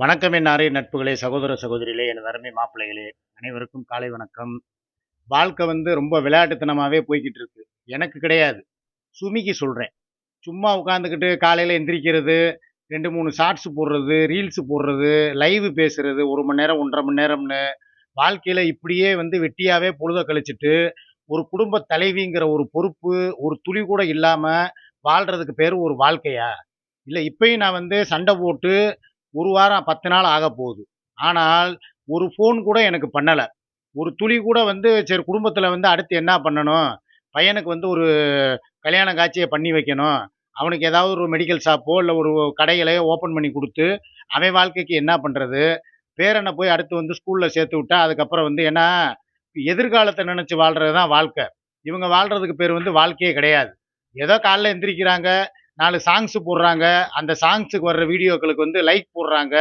வணக்கம் என்னாரே நட்புகளே சகோதர சகோதரிகளே எனது அருமை மாப்பிள்ளைகளே. அனைவருக்கும் காலை வணக்கம். வாழ்க்கை வந்து ரொம்ப விளையாட்டுத்தனமாகவே போய்கிட்டு இருக்கு எனக்கு கிடையாது. சுமிக்கு சொல்கிறேன் சும்மா உட்காந்துக்கிட்டு காலையில் எந்திரிக்கிறது ரெண்டு மூணு ஷார்ட்ஸ் போடுறது ரீல்ஸ் போடுறது லைவ் பேசுறது ஒரு மணி நேரம் ஒன்றரை மணி நேரம்னு வாழ்க்கையில் இப்படியே வந்து வெட்டியாகவே பொழுத கழிச்சிட்டு ஒரு குடும்ப தலைவிங்கிற ஒரு பொறுப்பு ஒரு துளி கூட இல்லாமல் வாழ்கிறதுக்கு பேர் ஒரு வாழ்க்கையா? இல்லை இப்பயும் நான் வந்து சண்டை போட்டு ஒரு வாரம் பத்து நாள் ஆக போகுது. ஆனால் ஒரு ஃபோன் கூட எனக்கு பண்ணலை. ஒரு துளி கூட வந்து சரி குடும்பத்தில் வந்து அடுத்து என்ன பண்ணணும்? பையனுக்கு வந்து ஒரு கல்யாண காட்சியை பண்ணி வைக்கணும். அவனுக்கு ஏதாவது ஒரு மெடிக்கல் ஷாப்போ இல்லை ஒரு கடைகளையோ ஓப்பன் பண்ணி கொடுத்து அவன் வாழ்க்கைக்கு என்ன பண்ணுறது பேரனை போய் அடுத்து வந்து ஸ்கூலில் சேர்த்து விட்டா அதுக்கப்புறம் வந்து ஏன்னா எதிர்காலத்தை நினச்சி வாழ்கிறது தான் வாழ்க்கை. இவங்க வாழ்கிறதுக்கு பேர் வந்து வாழ்க்கையே கிடையாது. ஏதோ காலைல எந்திரிக்கிறாங்க நாலு சாங்ஸ் போடுறாங்க. அந்த சாங்ஸுக்கு வர்ற வீடியோக்களுக்கு வந்து லைக் போடுறாங்க.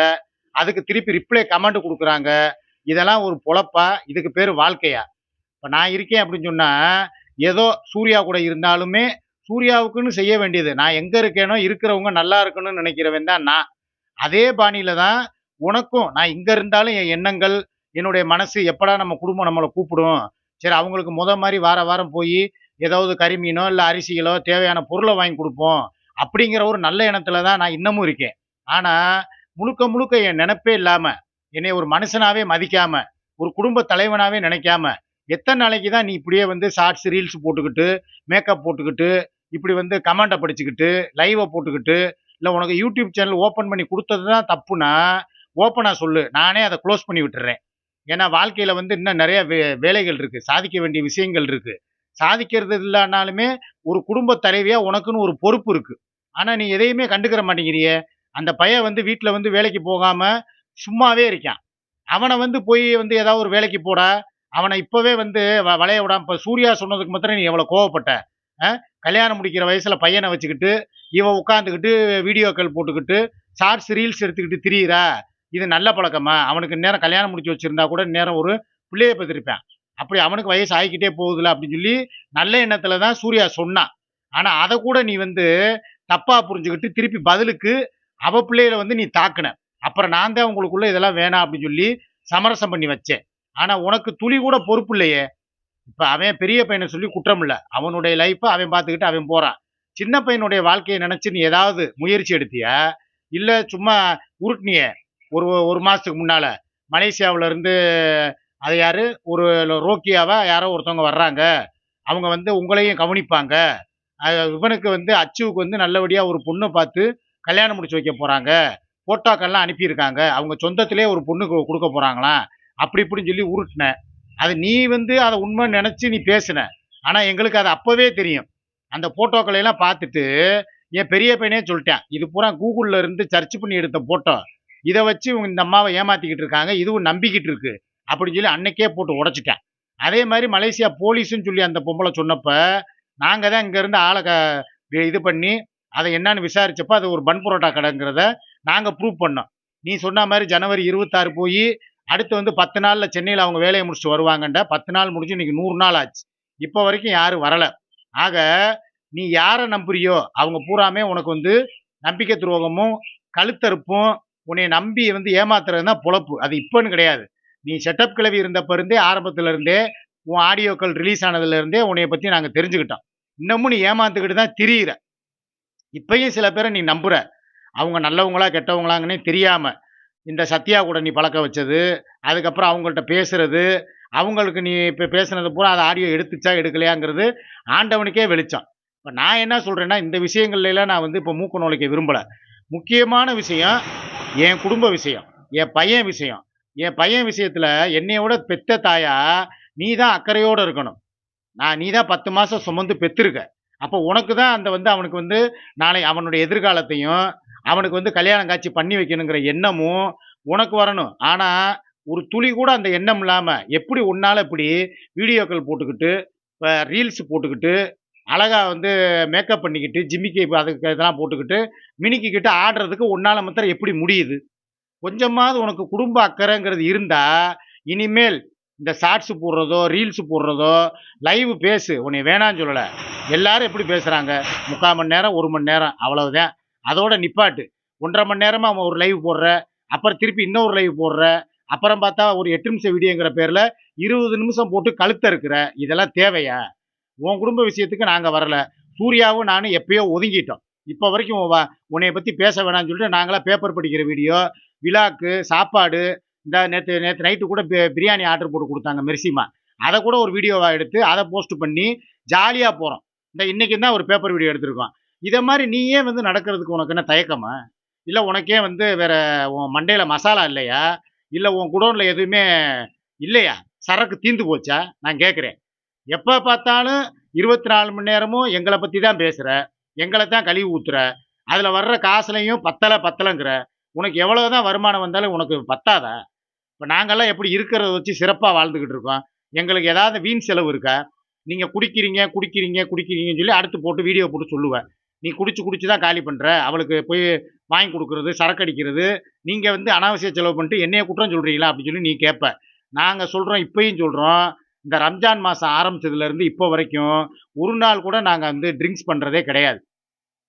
அதுக்கு திருப்பி ரிப்ளை கமெண்ட் கொடுக்குறாங்க. இதெல்லாம் ஒரு பொழப்பா இதுக்கு பேர் வாழ்க்கையா? இப்போ நான் இருக்கேன் அப்படின்னு சொன்னால் ஏதோ சூர்யா கூட இருந்தாலுமே சூர்யாவுக்குன்னு செய்ய வேண்டியது. நான் எங்கே இருக்கேனோ இருக்கிறவங்க நல்லா இருக்கணும்னு நினைக்கிறவன் தான் நான். அதே பாணியில் தான் உனக்கும் நான் இங்கே இருந்தாலும் என் எண்ணங்கள் என்னுடைய மனசு எப்படா நம்ம குடும்பம் நம்மளை கூப்பிடும்? சரி அவங்களுக்கு முத மாதிரி வார வாரம் போய் ஏதாவது கறிமீனோ இல்லை அரிசிகளோ தேவையான பொருளை வாங்கி கொடுப்போம். அப்படிங்கிற ஒரு நல்ல எண்ணத்துல தான் நான் இன்னமும் இருக்கேன். ஆனா முழுக்க முழுக்க என் நினைப்பே இல்லாம என்னை ஒரு மனுஷனாவே மதிக்காம ஒரு குடும்ப தலைவனாவே நினைக்காம எத்தனை நாளைக்கு தான் நீ இப்படியே வந்து ஷார்ட்ஸ் ரீல்ஸ் போட்டுக்கிட்டு மேக்கப் போட்டுக்கிட்டு இப்படி வந்து கமெண்டை படிச்சுக்கிட்டு லைவை போட்டுக்கிட்டு இல்லை உனக்கு யூடியூப் சேனல் ஓப்பன் பண்ணி கொடுத்தது தான் தப்புனா ஓப்பனாக சொல்லு. நானே அதை க்ளோஸ் பண்ணி விட்டுறேன். ஏன்னா வாழ்க்கையில் வந்து இன்னும் நிறைய வே வேலைகள் இருக்குது சாதிக்க வேண்டிய விஷயங்கள் இருக்குது சாதிக்கிறது இல்லைனாலுமே ஒரு குடும்ப தலைவியாக உனக்குன்னு ஒரு பொறுப்பு இருக்குது ஆனால் நீ எதையுமே கண்டுக்கிற மாட்டேங்கிறியே. அந்த பையன் வந்து வீட்டில் வந்து வேலைக்கு போகாமல் சும்மாவே இருக்கான். அவனை வந்து போய் வந்து ஏதாவது ஒரு வேலைக்கு போட. அவனை இப்போவே வந்து வளைய விடாம இப்போ சூர்யா சொன்னதுக்கு மாத்திரம் நீ எவ்வளோ கோவப்பட்ட? கல்யாணம் முடிக்கிற வயசில் பையனை வச்சுக்கிட்டு இவன் உட்காந்துக்கிட்டு வீடியோக்கள் போட்டுக்கிட்டு ஷார்ட்ஸ் ரீல்ஸ் எடுத்துக்கிட்டு திரியிறா. இது நல்ல பழக்கமா? அவனுக்கு நேரம் கல்யாணம் முடிச்சு வச்சுருந்தா கூட நேரம் ஒரு பிள்ளையை பெற்றிருப்பேன். அப்படி அவனுக்கு வயசு ஆகிக்கிட்டே போகுதுல அப்படின்னு சொல்லி நல்ல எண்ணத்தில் தான் சூர்யா சொன்னான். ஆனால் அதை கூட நீ வந்து தப்பா புரிஞ்சுக்கிட்டு திருப்பி பதிலுக்கு அவ பிள்ளையில வந்து நீ தாக்குன. அப்புறம் நான் தான் உங்களுக்குள்ள இதெல்லாம் வேணாம் அப்படின்னு சொல்லி சமரசம் பண்ணி வச்சேன். ஆனா உனக்கு துளி கூட பொறுப்பு இல்லையே. இப்ப அவன் பெரிய பையனை சொல்லி குற்றம் இல்லை. அவனுடைய லைஃப்பை அவன் பார்த்துக்கிட்டு அவன் போறான். சின்ன பையனுடைய வாழ்க்கையை நினைச்சு நீ ஏதாவது முயற்சி எடுத்தியா? இல்ல சும்மா உருட்டினிய? ஒரு ஒரு மாசத்துக்கு முன்னால மலேசியாவுல இருந்து அது யாரு? ஒரு ரோக்கியாவா? யாரோ ஒருத்தவங்க வர்றாங்க. அவங்க வந்து உங்களையும் கவனிப்பாங்க. இவனுக்கு வந்து அச்சுவுக்கு வந்து நல்லபடியாக ஒரு பொண்ணை பார்த்து கல்யாணம் முடிச்சு வைக்க போகிறாங்க ஃபோட்டோக்கள்லாம் அனுப்பியிருக்காங்க. அவங்க சொந்தத்திலே ஒரு பொண்ணு கொடுக்க போகிறாங்களாம் அப்படி இப்படின்னு சொல்லி உருட்டினேன் அது நீ வந்து அதை உண்மை நினச்சி நீ பேசின. ஆனால் எங்களுக்கு அது அப்போவே தெரியும். அந்த ஃபோட்டோக்களையெல்லாம் பார்த்துட்டு என் பெரிய பையனே சொல்லிட்டேன். இது பூரா கூகுளில் இருந்து சர்ச் பண்ணி எடுத்த போட்டோ. இதை வச்சு இவங்க இந்த அம்மாவை ஏமாற்றிக்கிட்டு இருக்காங்க. இதுவும் நம்பிக்கிட்டு இருக்கு. அப்படின்னு சொல்லி அன்னைக்கே போட்டு உடைச்சிட்டேன். அதே மாதிரி மலேசியா போலீஸுன்னு சொல்லி அந்த பொம்பளை சொன்னப்போ நாங்கள் தான் இங்கேருந்து ஆளை க- இது பண்ணி அதை என்னன்னு விசாரித்தப்போ அது ஒரு பன் புரோட்டா கடைங்கிறத நாங்கள் ப்ரூவ் பண்ணோம். நீ சொன்ன மாதிரி ஜனவரி இருபத்தாறு போய் அடுத்து வந்து பத்து நாளில் சென்னையில் அவங்க வேலையை முடிச்சுட்டு வருவாங்கண்ட பத்து நாள் முடிஞ்சு இன்றைக்கி நூறு நாள் ஆச்சு. இப்போ வரைக்கும் யாரும் வரலை. ஆக நீ யாரை நம்புறியோ அவங்க பூராமே உனக்கு வந்து நம்பிக்கை துரோகமும் கழுத்தறுப்பும் உன்னை நம்பி வந்து ஏமாத்துறது தான் பொழப்பு. அது இப்போன்னு கிடையாது. நீ செட்டப் கிளவி இருந்தப்ப இருந்தே ஆரம்பத்துல இருந்தே உன் ஆடியோக்கள் ரிலீஸ் ஆனதுலேருந்தே உன்னைய பற்றி நாங்கள் தெரிஞ்சுக்கிட்டோம். இன்னமும் நீ ஏமாந்துக்கிட்டு தான் திரியிற. இப்பயும் சில பேரை நீ நம்புகிற அவங்க நல்லவங்களா கெட்டவங்களாங்கன்னே தெரியாமல் இந்த சத்யா கூட நீ பழக்க வச்சது அதுக்கப்புறம் அவங்கள்ட்ட பேசுறது அவங்களுக்கு நீ இப்போ பேசுனது பூரா அதை ஆடியோ எடுத்துச்சா எடுக்கலையாங்கிறது ஆண்டவனுக்கே வெளிச்சம். இப்போ நான் என்ன சொல்கிறேன்னா இந்த விஷயங்கள்லாம் நான் வந்து இப்போ மூக்க நுழைக்க விரும்பலை. முக்கியமான விஷயம் என் குடும்ப விஷயம் என் பையன் விஷயம். என் பையன் விஷயத்தில் என்னைய விட பெத்த தாயா நீ தான் அக்கறையோடு இருக்கணும். நான் நீ தான் பத்து மாதம் சுமந்து பெத்திருக்க அப்போ உனக்கு தான் அந்த வந்து அவனுக்கு வந்து நாளை அவனுடைய எதிர்காலத்தையும் அவனுக்கு வந்து கல்யாணம் காட்சி பண்ணி வைக்கணுங்கிற எண்ணமும் உனக்கு வரணும். ஆனால் ஒரு துளி கூட அந்த எண்ணம் இல்லாமல் எப்படி உன்னால இப்படி வீடியோக்கள் போட்டுக்கிட்டு ரீல்ஸ் போட்டுக்கிட்டு அழகா வந்து மேக்கப் பண்ணிக்கிட்டு ஜிம்மிக்கு அதுக்கு இதெல்லாம் போட்டுக்கிட்டு மினிக்கிக்கிட்டு ஆடுறதுக்கு உன்னால் மாத்திரம் எப்படி முடியுது? கொஞ்சமாவது உனக்கு குடும்ப அக்கறைங்கிறது இருந்தால் இனிமேல் இந்த ஷார்ட்ஸு போடுறதோ ரீல்ஸு போடுறதோ லைவ் பேசு. உன்னை வேணான்னு சொல்லலை. எல்லாரும் எப்படி பேசுகிறாங்க முக்கால் மணி நேரம் ஒரு மணி நேரம். அவ்வளவுதான். அதோட நிப்பாட்டு. ஒன்றரை மணி நேரமாக அவன் ஒரு லைவ் போடுற. அப்புறம் திருப்பி இன்னொரு லைவ் போடுற. அப்புறம் பார்த்தா ஒரு எட்டு நிமிஷம் வீடியோங்கிற பேரில் இருபது நிமிஷம் போட்டு கழுத்த இருக்கிற. இதெல்லாம் தேவையா? உன் குடும்ப விஷயத்துக்கு நாங்கள் வரல. சூர்யாவும் நானும் எப்பயோ ஒதுங்கிட்டோம். இப்போ வரைக்கும் உன்னைய பற்றி பேச வேணாம்னு சொல்லிட்டு நாங்களாம் பேப்பர் படிக்கிற வீடியோ விழாக்கு சாப்பாடு இந்த நேற்று நேற்று நைட்டு கூட பிரியாணி ஆர்டர் போட்டு கொடுத்தாங்க மெர்சிமா. அதை கூட ஒரு வீடியோவாக எடுத்து அதை போஸ்ட் பண்ணி ஜாலியாக போகிறோம் இந்த இன்றைக்கி தான் ஒரு பேப்பர் வீடியோ எடுத்திருக்கோம். இதை மாதிரி நீயே வந்து நடக்கிறதுக்கு உனக்கு என்ன தயக்கமா? இல்லை உனக்கே வந்து வேற உன் மண்டையில் மசாலா இல்லையா? இல்லை உன் குடோனில் எதுவுமே இல்லையா? சரக்கு தீந்து போச்சா? நான் கேட்குறேன் எப்போ பார்த்தாலும் இருபத்தி நாலு மணி நேரமும் எங்களை பற்றி தான் பேசுகிற எங்களை தான் கழுவி ஊற்றுற அதில் வர்ற காசுலையும் பத்தலை பத்தலைங்கிற. உனக்கு எவ்வளோ தான் வருமானம் வந்தாலும் உனக்கு பத்தாதா? இப்போ நாங்கள்லாம் எப்படி இருக்கிறத வச்சு சிறப்பாக வாழ்ந்துக்கிட்டு இருக்கோம். எங்களுக்கு ஏதாவது வீண் செலவு இருக்கா? நீங்கள் குடிக்கிறீங்க குடிக்கிறீங்க குடிக்கிறீங்கன்னு சொல்லி அடுத்து போட்டு வீடியோ போட்டு சொல்லுவேன். நீ குடிச்சு குடிச்சு தான் காலி பண்ணுற அவளுக்கு போய் வாங்கி கொடுக்குறது சரக்கு அடிக்கிறது. நீங்கள் வந்து அனாவசிய செலவு பண்ணிட்டு என்னைய குற்றம் சொல்கிறீங்களா அப்படின்னு சொல்லி நீ கேட்ப நாங்கள் சொல்கிறோம் இப்பயும் சொல்கிறோம் இந்த ரம்ஜான் மாதம் ஆரம்பிச்சதுலேருந்து இப்போ வரைக்கும் ஒரு நாள் கூட நாங்கள் வந்து ட்ரிங்க்ஸ் பண்ணுறதே கிடையாது.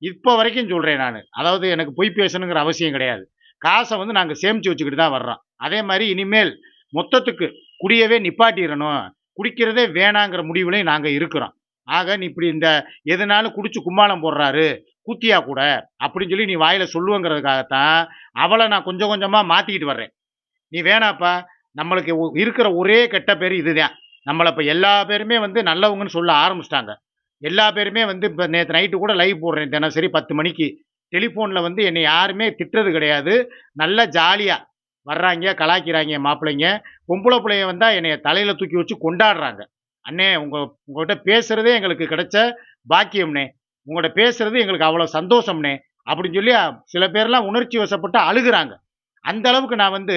இப்போ வரைக்கும் சொல்கிறேன் நான். அதாவது எனக்கு பொய் பேசணுங்கிற அவசியம் கிடையாது. காசை வந்து நாங்கள் சேமித்து வச்சுக்கிட்டு தான் வர்றோம். அதே மாதிரி இனிமேல் மொத்தத்துக்கு குடியவே நிப்பாட்டிடணும். குடிக்கிறதே வேணாங்கிற முடிவுலையும் நாங்கள் இருக்கிறோம். ஆக நீ இப்படி இந்த எதுனாலும் குடிச்சு கும்மாளம் போடுறாரு கூத்தியா கூட அப்படின்னு சொல்லி நீ வாயில சொல்லுவங்கிறதுக்காகத்தான் அவளை நான் கொஞ்சம் கொஞ்சமாக மாற்றிக்கிட்டு வர்றேன். நீ வேணாப்பா நம்மளுக்கு இருக்கிற ஒரே கெட்ட பேர் இதுதான். நம்மளை இப்போ எல்லா பேருமே வந்து நல்லவங்கன்னு சொல்ல ஆரம்பிச்சிட்டாங்க. எல்லா பேருமே வந்து இப்போ நேற்று நைட்டு கூட லைவ் போடுறேன் தினசரி பத்து மணிக்கு. டெலிஃபோனில் வந்து என்னை யாருமே திட்டுறது கிடையாது. நல்ல ஜாலியாக வர்றாங்க கலாய்க்கிறாங்க மாப்பிள்ளைங்க. பொம்பளை பிள்ளைங்க வந்தால் என்னைய தலையில் தூக்கி வச்சு கொண்டாடுறாங்க. அண்ணே உங்கள் உங்கள்கிட்ட பேசுகிறதே எங்களுக்கு கிடைச்ச பாக்கியம்னே உங்கள்கிட்ட பேசுகிறது எங்களுக்கு அவ்வளோ சந்தோஷம்னே அப்படின்னு சொல்லி சில பேர்லாம் உணர்ச்சி வசப்பட்டு அழுகுறாங்க. அந்த அளவுக்கு நான் வந்து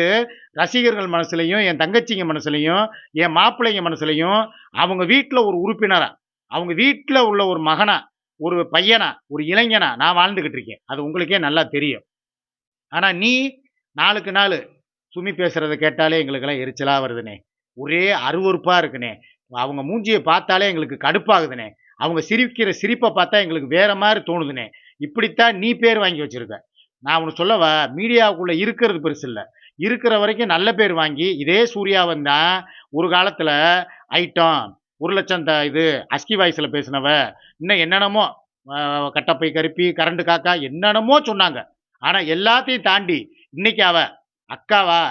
ரசிகர்கள் மனசுலையும் என் தங்கச்சிங்க மனசுலையும் என் மாப்பிள்ளைங்க மனசுலையும் அவங்க வீட்டில் ஒரு உறுப்பினராக அவங்க வீட்டில் உள்ள ஒரு மகனாக ஒரு பையனா ஒரு இளைஞனா நான் வாழ்ந்துக்கிட்டு இருக்கேன். அது உங்களுக்கே நல்லா தெரியும். ஆனால் நீ நாளுக்கு நாள் சுமி பேசுகிறத கேட்டாலே எங்களுக்கெல்லாம் எரிச்சலாக வருதுனே. ஒரே அருவருப்பாக இருக்குனே. அவங்க மூஞ்சியை பார்த்தாலே எங்களுக்கு கடுப்பாகுதுனே. அவங்க சிரிக்கிற சிரிப்பை பார்த்தா எங்களுக்கு வேற மாதிரி தோணுதுனே. இப்படித்தான் நீ பேர் வாங்கி வச்சிருக்க. நான் உனக்கு சொல்லவா? மீடியாவுக்குள்ளே இருக்கிறது பெருசு இல்லை. இருக்கிற வரைக்கும் நல்ல பேர் வாங்கி இதே சூர்யாவன் தான் ஒரு காலத்தில் ஐட்டம் ஒரு லட்சம் த இது அஸ்கி வாய்ஸில் பேசினவ இன்னும் என்னென்னமோ கட்டப்பை கருப்பி கரண்டு காக்கா என்னென்னமோ சொன்னாங்க. ஆனால் எல்லாத்தையும் தாண்டி இன்னைக்கு அவ அக்காவா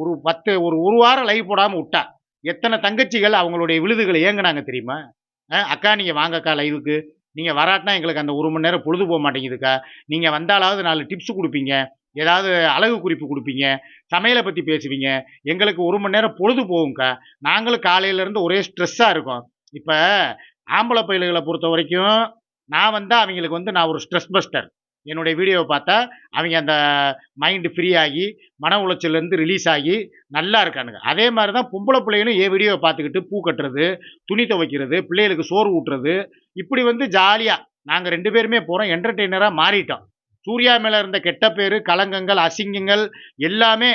ஒரு பத்து ஒரு ஒரு வாரம் லைவ் போடாமல் விட்டா. எத்தனை தங்கச்சிகள் அவங்களுடைய விழுதுகளை ஏங்குனாங்க தெரியுமா? அக்கா நீங்கள் வாங்கக்கா லைவுக்கு நீங்கள் வராட்டினா எங்களுக்கு அந்த ஒரு மணி நேரம் பொழுது போக மாட்டேங்குதுக்கா. நீங்கள் வந்தாலாவது நாலு டிப்ஸ் கொடுப்பீங்க. ஏதாவது அழகு குறிப்பு கொடுப்பீங்க சமையலை பற்றி பேசுவீங்க எங்களுக்கு ஒரு மணி நேரம் பொழுது போகும்க்கா. நாங்களும் காலையிலேருந்து ஒரே ஸ்ட்ரெஸ்ஸாக இருக்கோம். இப்போ ஆம்பளை பயில்களை பொறுத்த வரைக்கும் நான் வந்தால் அவங்களுக்கு வந்து நான் ஒரு ஸ்ட்ரெஸ் பஸ்டர் என்னுடைய வீடியோவை பார்த்தா அவங்க அந்த மைண்டு ஃப்ரீ ஆகி மன உளைச்சல்லேருந்து ரிலீஸ் ஆகி நல்லா இருக்கானுங்க. அதே மாதிரி தான் பொம்பளை பிள்ளைகளும் என் வீடியோவை பார்த்துக்கிட்டு பூ கட்டுறது துணி துவைக்கிறது பிள்ளைகளுக்கு சோறு ஊட்டுறது இப்படி வந்து ஜாலியாக நாங்கள் ரெண்டு பேருமே போகிறோம் என்டர்டெய்னராக மாறிட்டோம். சூர்யா மேலே இருந்த கெட்ட பேர் கலங்கங்கள் அசிங்கங்கள் எல்லாமே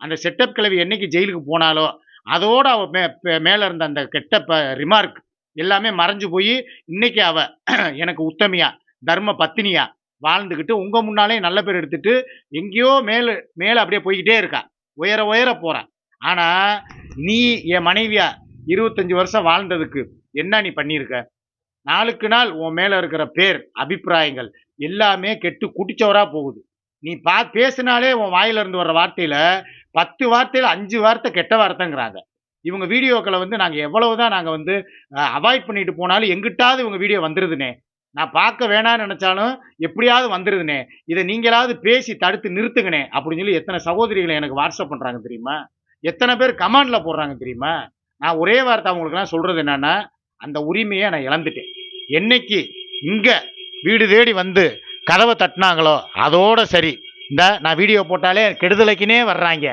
அந்த செட்டப் கிழவி என்னைக்கு ஜெயிலுக்கு போனாலோ அதோடு அவள் மே மேலே இருந்த அந்த கெட்ட ப ரிமார்க் எல்லாமே மறைஞ்சு போய் இன்னைக்கு அவ எனக்கு உத்தமியா தர்ம பத்தினியா வாழ்ந்துக்கிட்டு உங்கள் முன்னாலே நல்ல பேர் எடுத்துட்டு எங்கேயோ மேலே மேலே அப்படியே போய்கிட்டே இருக்கா. உயர உயர போகிறான் ஆனால் நீ என் மனைவியா இருபத்தஞ்சி வருஷம் வாழ்ந்ததுக்கு என்ன நீ பண்ணியிருக்க? நாளுக்கு நாள் உன் மேலே இருக்கிற பேர் அபிப்பிராயங்கள் எல்லாமே கெட்டு குட்டிச்சவரா போகுது. நீ பா பேசினாலே உன் வாயிலிருந்து வர்ற வார்த்தையில் பத்து வார்த்தையில் அஞ்சு வார்த்தை கெட்ட வார்த்தைங்கிறாங்க. இவங்க வீடியோக்களை வந்து நாங்கள் எவ்வளவுதான் நாங்கள் வந்து அவாய்ட் பண்ணிட்டு போனாலும் எங்கிட்டாவது இவங்க வீடியோ வந்துருதுனே. நான் பார்க்க வேணாம்னு நினச்சாலும் எப்படியாவது வந்துருதுனே. இதை நீங்களாவது பேசி தடுத்து நிறுத்துங்கனே அப்படின்னு சொல்லி எத்தனை சகோதரிகளை எனக்கு வாட்ஸ்அப் பண்ணுறாங்க தெரியுமா? எத்தனை பேர் கமாண்டில் போடுறாங்க தெரியுமா? நான் ஒரே வார்த்தை அவங்களுக்குலாம் சொல்கிறது என்னென்னா அந்த உரிமையை நான் இழந்துட்டேன். என்னைக்கு இங்கே வீடு தேடி வந்து கதவை தட்டினாங்களோ அதோட சரி. இந்த நான் வீடியோ போட்டாலே கெடுதலைக்குனே வர்றாங்க.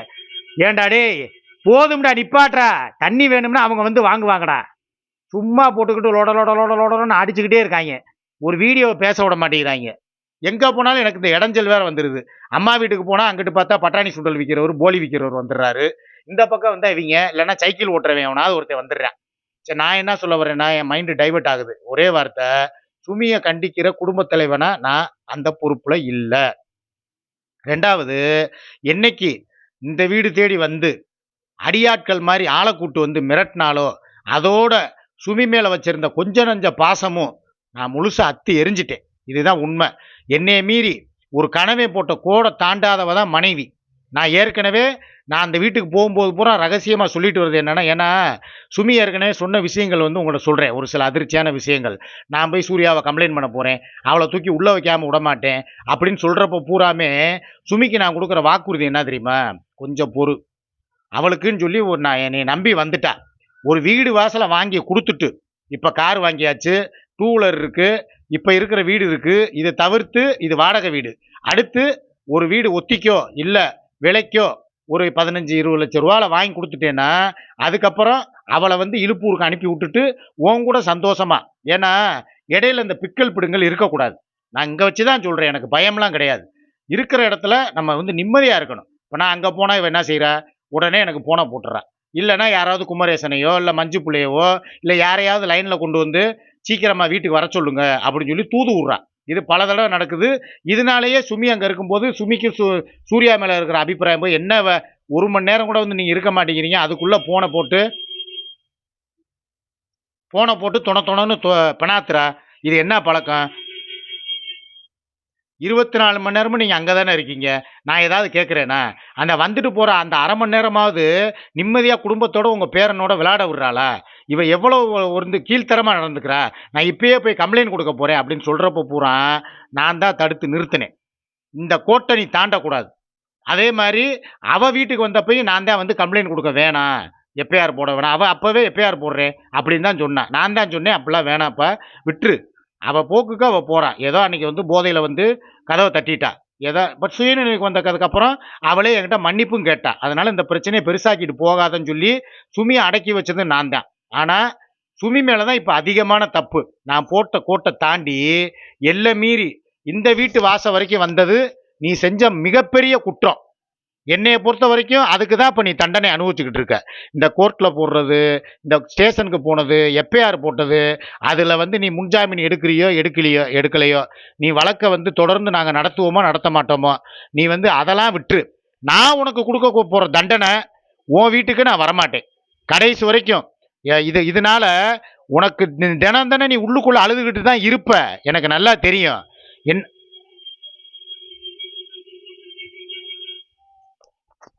ஏன்டா டேய் போதும்டா நிப்பாட்றா தண்ணி வேணும்னா அவங்க வந்து வாங்குவாங்கடா. சும்மா போட்டுக்கிட்டு லோட லோட லோட லோடன்னு அடிச்சுக்கிட்டே இருக்காங்க. ஒரு வீடியோவை பேச விட மாட்டேங்கிறாங்க. எங்கே போனாலும் எனக்கு இந்த இடைஞ்சல் வேறு வந்துடுது அம்மா வீட்டுக்கு போனால் அங்கிட்டு பார்த்தா பட்டாணி சுண்டல் விற்கிறவர் போலி விற்கிறவர் வந்துடுறாரு. இந்த பக்கம் வந்தால் இவங்க இல்லைன்னா சைக்கிள் ஓட்டுறவன் அவனாவது ஒருத்தர் வந்துடுறான். சரி நான் என்ன சொல்ல வரேன்னா என் மைண்டு டைவெர்ட் ஆகுது. ஒரே வார்த்தை சுமியை கண்டிக்கிற குடும்பத் தலைவனா நான் அந்த பொறுப்புல இல்லை. ரெண்டாவது என்னைக்கு இந்த வீடு தேடி வந்து அடியாட்கள் மாதிரி ஆளை கூட்டு வந்து மிரட்டினாலோ அதோட சுமி மேலே வச்சிருந்த கொஞ்ச நஞ்ச பாசமும் நான் முழுசா அத்து எரிஞ்சிட்டேன். இதுதான் உண்மை. என்னைய மீறி ஒரு கனவை போட்ட கோடை தாண்டாதவ தான் மனைவி. நான் ஏற்கனவே நான் அந்த வீட்டுக்கு போகும்போது பூரா ரகசியமாக சொல்லிட்டு வருது என்னென்னா ஏன்னா சுமி ஏற்கனவே சொன்ன விஷயங்கள் வந்து உங்கள்கிட்ட சொல்கிறேன் ஒரு சில அதிர்ச்சியான விஷயங்கள். நான் போய் சூர்யாவை கம்ப்ளைண்ட் பண்ண போகிறேன் அவளை தூக்கி உள்ளே வைக்காமல் விட மாட்டேன் அப்படின்னு சொல்கிறப்ப பூராமே சுமிக்கு நான் கொடுக்குற வாக்குறுதி என்ன தெரியுமா? கொஞ்சம் பொறு. அவளுக்குன்னு சொல்லி ஒரு நான் என்னை நம்பி வந்துட்டா. ஒரு வீடு வாசலை வாங்கி கொடுத்துட்டு இப்போ கார் வாங்கியாச்சு டூ வீலர் இருக்குது இப்போ இருக்கிற வீடு இருக்குது இதை தவிர்த்து இது வாடகை வீடு. அடுத்து ஒரு வீடு ஒத்திக்கோ இல்லை விலைக்கோ ஒரு பதினஞ்சு இருபது லட்ச ரூபாவில் வாங்கி கொடுத்துட்டேன்னா அதுக்கப்புறம் அவளை வந்து இழுப்பூருக்கு அனுப்பி விட்டுட்டு உன் கூட சந்தோஷமா? ஏன்னா இடையில இந்த பிக்கல் பிடுங்கள் இருக்கக்கூடாது. நான் இங்கே வச்சு தான் சொல்கிறேன் எனக்கு பயம்லாம் கிடையாது. இருக்கிற இடத்துல நம்ம வந்து நிம்மதியாக இருக்கணும். இப்போ நான் அங்கே போனால் இவன் என்ன செய்கிறா உடனே எனக்கு போனை போட்டுறா. இல்லைன்னா யாராவது குமரேசனையோ இல்லை மஞ்சு பிள்ளையவோ இல்லை யாரையாவது லைனில் கொண்டு வந்து சீக்கிரமாக வீட்டுக்கு வர சொல்லுங்க அப்படின்னு சொல்லி தூது விட்றான் இது பல தடவை நடக்குது. இதனாலேயே சுமி அங்கே இருக்கும்போது சுமிக்கு சூ சூர்யா மேலே இருக்கிற அபிப்பிராயம் போய் என்ன வ- ஒரு மணி நேரம் கூட வந்து நீங்கள் இருக்க மாட்டேங்கிறீங்க. அதுக்குள்ளே போனை போட்டு போனை போட்டு துணை துணைன்னு தொ- பெணாத்துறா. இது என்ன பழக்கம்? இருபத்தி நாலு மணி நேரமும் நீங்கள் அங்கே தானே இருக்கீங்க. நான் ஏதாவது கேட்குறேன்னா அந்த வந்துட்டு போகிற அந்த அரை மணி நேரமாவது நிம்மதியாக குடும்பத்தோடு உங்கள் பேரனோட விளையாட விடுறாளா? இவ எவ்வளோ வந்து கீழ்த்தரமாக நடந்துக்கிறா? நான் இப்பயே போய் கம்ப்ளைண்ட் கொடுக்க போகிறேன் அப்படின்னு சொல்கிறப்ப பூரா நான் தான் தடுத்து நிறுத்தினேன். இந்த கோட்டை நீ தாண்டக்கூடாது. அதே மாதிரி அவள் வீட்டுக்கு வந்தப்பையும் நான் தான் வந்து கம்ப்ளைண்ட் கொடுக்க வேணாம் எப்பயார் போட வேணாம் அவள் அப்போவே எப்பயார் போடுறேன் அப்படின்னு தான் சொன்னான் நான் தான் சொன்னேன். அப்படிலாம் வேணாம்ப்பா. விட்டுரு. அவள் போக்குக்கு அவள் போகிறாள் ஏதோ அன்னைக்கு வந்து போதையில் வந்து கதவை தட்டிட்டா. ஏதோ பட் சுயநினைவுக்கு வந்ததுக்கப்புறம் அவளே என்கிட்ட மன்னிப்பும் கேட்டா. அதனால் இந்த பிரச்சனையை பெருசாக்கிட்டு போகாதன்னு சொல்லி சுமியை அடக்கி வச்சது நான் தான். ஆனால் சுமி மேலே தான் இப்போ அதிகமான தப்பு. நான் போட்ட கோட்டை தாண்டி எல்லை மீறி இந்த வீட்டு வாசல் வரைக்கும் வந்தது நீ செஞ்ச மிகப்பெரிய குற்றம். என்னைய பொறுத்த வரைக்கும் அதுக்கு தான் இப்போ நீ தண்டனை அனுபவிச்சுக்கிட்டு இருக்க. இந்த கோர்ட்டில் போடுறது இந்த ஸ்டேஷனுக்கு போனது எஃப்ஐஆர் போட்டது அதில் வந்து நீ முன்ஜாமீன் எடுக்கிறியோ எடுக்கலையோ எடுக்கலையோ நீ வழக்கை வந்து தொடர்ந்து நாங்கள் நடத்துவோமோ நடத்த மாட்டோமோ நீ வந்து அதெல்லாம் விட்டுரு. நான் உனக்கு கொடுக்க போகிற தண்டனை உன் வீட்டுக்கு நான் வரமாட்டேன். கடைசி வரைக்கும் ஏ, இது இதனால உனக்கு தினம் தானே நீ உள்ளுக்குள்ளே அழுதுகிட்டு தான் இருப்ப. எனக்கு நல்லா தெரியும். என்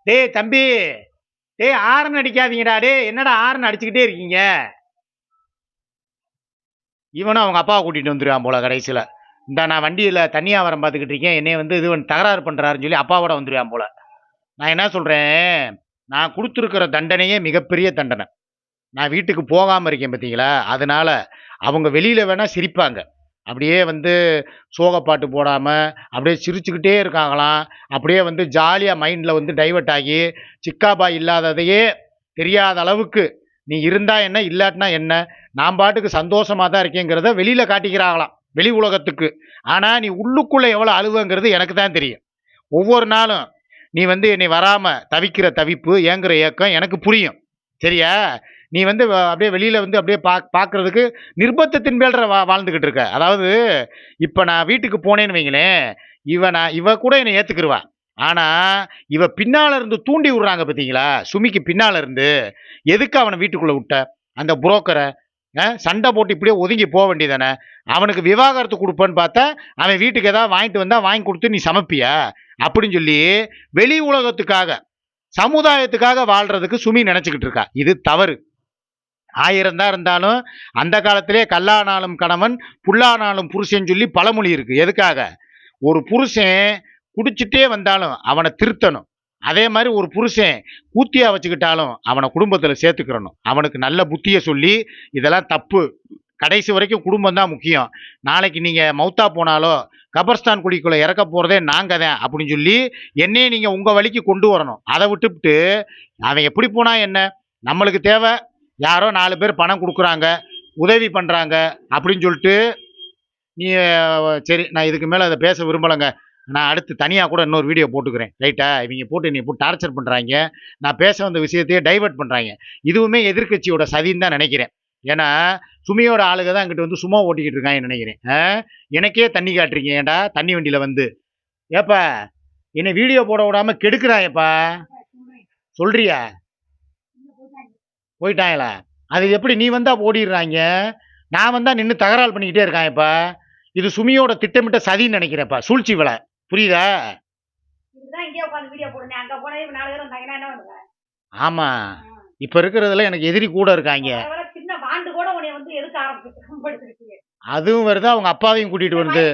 டேய் தம்பி. டேய் ஆரன் அடிக்காதீங்கடா. டேய் என்னடா ஆரன் அடிச்சுக்கிட்டே இருக்கீங்க? இவனும் அவங்க அப்பாவை கூட்டிகிட்டு வந்துடுவான் போல கடைசியில். இந்த நான் வண்டியில் தண்ணியாவரம் பார்த்துக்கிட்டு இருக்கேன். என்னை வந்து இது ஒன்று தகராறு பண்ணுறாருன்னு சொல்லி அப்பாவோட வந்துடுவான் போல. நான் என்ன சொல்கிறேன் நான் கொடுத்துருக்கிற தண்டனையே மிகப்பெரிய தண்டனை. நான் வீட்டுக்கு போகாமல் இருக்கேன் பார்த்தீங்களா அதனால் அவங்க வெளியில் வேணால் சிரிப்பாங்க. அப்படியே வந்து சோகப்பாட்டு போடாமல் அப்படியே சிரிச்சுக்கிட்டே இருக்காங்களாம். அப்படியே வந்து ஜாலியாக மைண்டில் வந்து டைவர்ட் ஆகி சிக்காபா இல்லாததையே தெரியாத அளவுக்கு நீ இருந்தால் என்ன இல்லாட்டினா என்ன? நான் பாட்டுக்கு சந்தோஷமாக தான் இருக்கேங்கிறத வெளியில் காட்டிக்கிறாங்களாம் வெளி உலகத்துக்கு. ஆனால் நீ உள்ளுக்குள்ளே எவ்வளோ அழுவுங்கிறது எனக்கு தான் தெரியும். ஒவ்வொரு நாளும் நீ வந்து என்னை வராமல் தவிக்கிற தவிப்பு ஏங்குற ஏக்கம் எனக்கு புரியும். சரியா? நீ வந்து வ- அப்படியே வெளியில் வந்து அப்படியே பா பார்க்குறதுக்கு நிர்பந்தத்தின் மேல்ற வா வாழ்ந்துக்கிட்டு இருக்க. அதாவது இப்போ நான் வீட்டுக்கு போனேன்னு வைங்களேன் இவ நான் இவ கூட என்னை ஏற்றுக்குருவா ஆனால் இவ பின்னால் இருந்து தூண்டி விடுறாங்க பார்த்தீங்களா சுமிக்கு பின்னால் இருந்து எதுக்கு அவனை வீட்டுக்குள்ளே விட்ட? அந்த புரோக்கரை சண்டை போட்டு இப்படியே ஒதுங்கி போக வேண்டியதானே? அவனுக்கு விவாகரத்து கொடுப்பேன்னு பார்த்தா அவன் வீட்டுக்கு ஏதாவது வாங்கிட்டு வந்தால் வாங்கி கொடுத்து நீ சமைப்பியா? அப்படின்னு சொல்லி வெளி உலகத்துக்காக சமுதாயத்துக்காக வாழ்கிறதுக்கு சுமி நினச்சிக்கிட்டு இருக்கா. இது தவறு. ஆயிரம் தான் இருந்தாலும் அந்த காலத்திலே கல்லானாலும் கணவன் புல்லானாலும் புருஷன் சொல்லி பழமொழி இருக்கு. எதுக்காக? ஒரு புருஷன் குடிச்சிட்டே வந்தாலும் அவனை திருத்தணும். அதே மாதிரி ஒரு புருஷன் கூத்தியாக வச்சுக்கிட்டாலும் அவனை குடும்பத்தில் சேர்த்துக்கிறணும். அவனுக்கு நல்ல புத்தியை சொல்லி இதெல்லாம் தப்பு. கடைசி வரைக்கும் குடும்பம் தான் முக்கியம். நாளைக்கு நீங்கள் மௌத்தா போனாலோ கபர்ஸ்தான் குடிக்குள்ளே இறக்க போகிறதே நாங்கள் தான் அப்படின்னு சொல்லி என்னையே நீங்கள் உங்கள் வழிக்கு கொண்டு வரணும். அதை விட்டுவிட்டு அவன் எப்படி போனால் என்ன? நம்மளுக்கு தேவை யாரோ நாலு பேர் பணம் கொடுக்குறாங்க உதவி பண்ணுறாங்க அப்படின்னு சொல்லிட்டு நீ சரி நான் இதுக்கு மேலே அதை பேச விரும்பலைங்க. நான் அடுத்து தனியாக கூட இன்னொரு வீடியோ போட்டுக்கிறேன். ரைட்டா இவங்க போட்டு நீ போட்டு டார்ச்சர் பண்ணுறாங்க நான் பேச வந்த விஷயத்தையே டைவர்ட் பண்ணுறாங்க இதுவுமே எதிர்க்கட்சியோட சதின்னு தான் நினைக்கிறேன். ஏன்னா சுமியோட ஆளுக தான் அங்கிட்ட வந்து சும்மா ஓட்டிக்கிட்டு இருக்காங்கன்னு நினைக்கிறேன். எனக்கே தண்ணி காட்டுறீங்க. ஏன்டா? தண்ணி வண்டியில் வந்து. ஏப்பா என்னை வீடியோ போட விடாமல் கெடுக்கிறாயப்பா. சொல்றியா? போயிட்டாங்களா? அது எப்படி நீ வந்தா ஓடிடுறாங்க நான் வந்தா நின்று தகராறு பண்ணிக்கிட்டே இருக்கான்ப்பா இது சுமியோட திட்டமிட்ட சதின்னு நினைக்கிறேன்ப்பா சூழ்ச்சி விலை புரியுதா? இதுதான் இங்கே உட்காந்து வீடியோ போடுனேன். அங்க போனே இவன் நாலு பேர் வந்தாங்கன்னா என்ன பண்ணுவேன் ஆமா. இப்ப இருக்கிறதுல எனக்கு எதிரி கூட இருக்காங்க. அதுவும் வருது? அவங்க அப்பாவையும் கூட்டிட்டு வருது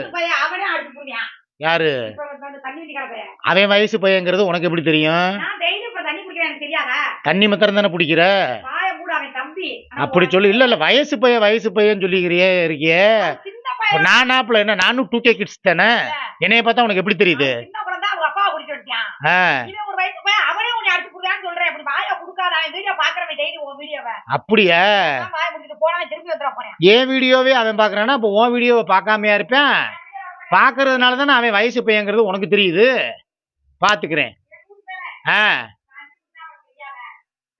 யாரு? இப்ப வந்து கிடப்பைய அவன் வயசு பையங்கிறது உனக்கு எப்படி தெரியும் நான் டெய்லி இப்ப தண்ணி குடிக்கிறேன் எனக்கு தெரியாதா தண்ணி மாத்திரம் தானே பிடிக்கிற? அப்படி சொல்லி. இல்ல இல்ல வயசு பையன் வயசு பையன் சொல்லிக்கிறியே இருக்கியே. நான் நாப்புல என்ன நானும் டூ கே கிட்ஸ் தானே? என்னைய பார்த்தா உனக்கு எப்படி தெரியுது? அப்படியா? என் வீடியோவே அவன் பாக்குறானா அப்ப உன் வீடியோவை பார்க்காமையா இருப்பேன்? பாக்குறதுனால தானே அவன் வயசு பையங்கிறது உனக்கு தெரியுது? பாத்துக்கிறேன் ஆ.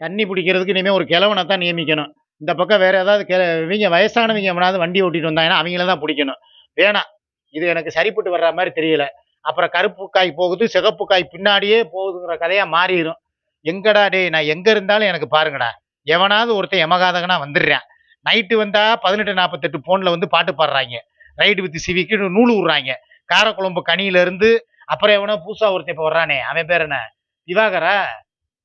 தண்ணி பிடிக்கிறதுக்கு இனிமேல் ஒரு கிழவனை தான் நியமிக்கணும். இந்த பக்கம் வேறு ஏதாவது கெ இவங்க வயசானவங்க எவனாவது வண்டி ஓட்டிட்டு வந்தாங்கன்னா அவங்கள தான் பிடிக்கணும். வேணாம். இது எனக்கு சரிப்பட்டு வர்ற மாதிரி தெரியல. அப்புறம் கருப்பு காய் போகுது சிகப்பு காய் பின்னாடியே போகுதுங்கிற கதையாக மாறிடும் எங்கடா டேய் நான் எங்கே இருந்தாலும் எனக்கு பாருங்கடா. எவனாவது ஒருத்தன் எமகாதகனா வந்துடுறேன். நைட்டு வந்தால் பதினெட்டு நாற்பத்தெட்டு ஃபோனில் வந்து பாட்டு பாடுறாங்க. ரைடு வித் சிவிக்கு நூல் விடுறாங்க காரக்குழம்பு கனியிலேருந்து அப்புறம் எவனோ பூசா ஒருத்தன் இப்போ வர்றானே. அவன் பேர் என்ன? திவாகரா?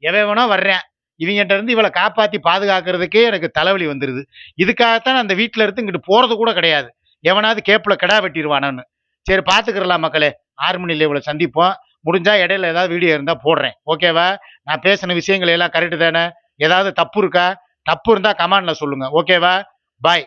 எவன் வேணா வர்றேன். இவங்கிட்ட இருந்து இவளை காப்பாற்றி பாதுகாக்கிறதுக்கே எனக்கு தலைவலி வந்துடுது இதுக்காகத்தான் நான் அந்த வீட்டில் இருந்து இங்கிட்டு போகிறது கூட கிடையாது. எவனாவது கேப்பில் கிடா வெட்டிடுவானான்னு சரி பார்த்துக்கிறலாம் மக்களே. ஆறு மணியில் இவளை சந்திப்போம். முடிஞ்சால் இடையில ஏதாவது வீடியோ இருந்தால் போடுறேன். ஓகேவா? நான் பேசின விஷயங்கள் எல்லாம் கரெக்டு தானே? ஏதாவது தப்பு இருக்கா? தப்பு இருந்தால் கமாண்டில் சொல்லுங்கள் ஓகேவா? பாய்